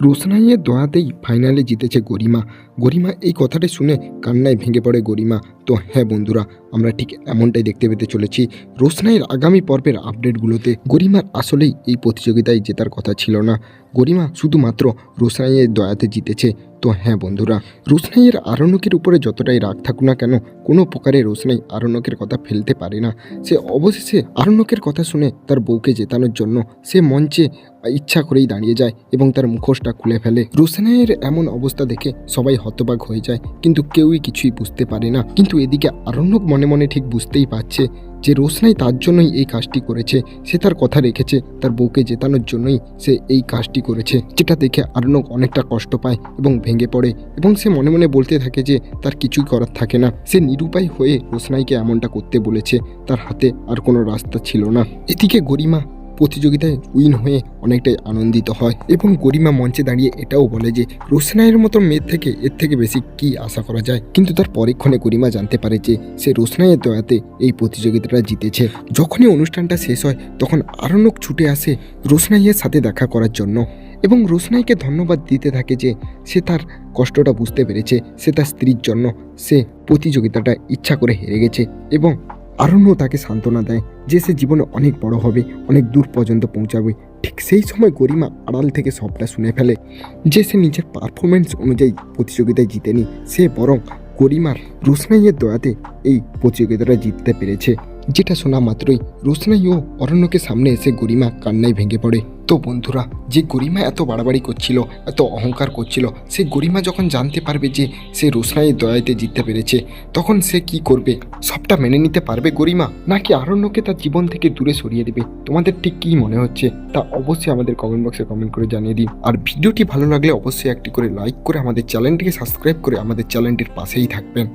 রোশনাইয়ের দোয়াতেই ফাইনালে জিতেছে গরিমা। গরিমা এই কথাটা শুনে কান্নায় ভেঙে পড়ে গরিমা। তো হ্যাঁ বন্ধুরা, আমরা ঠিক এমনটাই দেখতে পেতে চলেছি রোশনাইয়ের আগামী পর্বের আপডেটগুলোতে গরিমার আসলেই এই প্রতিযোগিতায় জেতার কথা ছিল না। গরিমা শুধুমাত্র রোশনাইয়ের দয়াতে জিতেছে। তো হ্যাঁ বন্ধুরা, রোশনাইয়ের আরণ্যকের উপরে যতটাই রাগ থাকুক না কেন, কোনো প্রকারে রোশনাই আরণ্যকের কথা ফেলতে পারে না। সে অবশেষে আরণ্যকের কথা শুনে তার বউকে জেতানোর জন্য সে মঞ্চে ইচ্ছা করেই দাঁড়িয়ে যায় এবং তার মুখোশটা খুলে ফেলে। রোশনাইয়ের এমন অবস্থা দেখে সবাই হতবাক হয়ে যায়, কিন্তু কেউই কিছুই বুঝতে পারে না। কিন্তু এদিকে আরণ্যক মনে মনে ঠিক বুঝতেই পারছে যে রোশনাই তার জন্যই এই কাজটি করেছে, সে তার কথা রেখেছে, তার বউকে জেতানোর জন্যই সে এই কাজটি করেছে, যেটা দেখে আরণ্যক অনেকটা কষ্ট পায় এবং ভেঙে পড়ে এবং সে মনে মনে বলতে থাকে যে তার কিছুই করার থাকে না। সে নিরুপায় হয়ে রোশনাইকে এমনটা করতে বলেছে, তার হাতে আর কোনো রাস্তা ছিল না। এদিকে গরিমা প্রতিযোগিতায় উইন হয়ে অনেকটাই আনন্দিত হয় এবং গরিমা মঞ্চে দাঁড়িয়ে এটাও বলে যে, রোশনাইয়ের মতো মেয়ের থেকে এর থেকে বেশি কি আশা করা যায়? কিন্তু তার পরীক্ষণে গরিমা জানতে পারে যে, সে রোশনাইয়ের দয়াতে এই প্রতিযোগিতাটা জিতেছে। যখনই অনুষ্ঠানটা শেষ হয়, তখন আরণ্যক ছুটে আসে রোশনাইয়ের সাথে দেখা করার জন্য এবং রোশনাইকে ধন্যবাদ দিতে থাকে যে, সে তার কষ্টটা বুঝতে পেরেছে, সে তার স্ত্রীর জন্য সে প্রতিযোগিতাটা ইচ্ছা করে হেরে গেছে এবং আরণ্য তাকে সান্ত্বনা দেয় যে সে জীবনে অনেক বড় হবে, অনেক দূর পর্যন্ত পৌঁছাবে। ঠিক সেই সময় গরিমা আড়াল থেকে সবটা শুনে ফেলে যে সে নিজের পারফরমেন্স অনুযায়ী প্রতিযোগিতায় জিতেনি সে বরং গরিমার রোশনাইয়ের দয়াতে এই প্রতিযোগিতাটা জিততে পেরেছে। যেটা শোনা মাত্রই রোশনাই ও অরণ্যকে সামনে এসে গরিমা কান্নায় ভেঙে পড়ে। তো বন্ধুরা, যে গরিমা এত বাড়াবাড়ি করছিল, এত অহংকার করছিল, সে গরিমা যখন জানতে পারবে যে সে রোশনাইয়ের দয়াতে জিততে পেরেছে, তখন সে কি করবে? সবটা মেনে নিতে পারবে গরিমা? নাকি আরণ্যকে তার জীবন থেকে দূরে সরিয়ে দেবে? তোমাদের ঠিক কী মনে হচ্ছে? তা অবশ্যই আমাদের কমেন্ট বক্সে কমেন্ট করে জানিয়ে দিন। আর ভিডিওটি ভালো লাগলে অবশ্যই একটি করে লাইক করে আমাদের চ্যানেলটিকে সাবস্ক্রাইব করে আমাদের চ্যানেলটির পাশেই থাকবেন।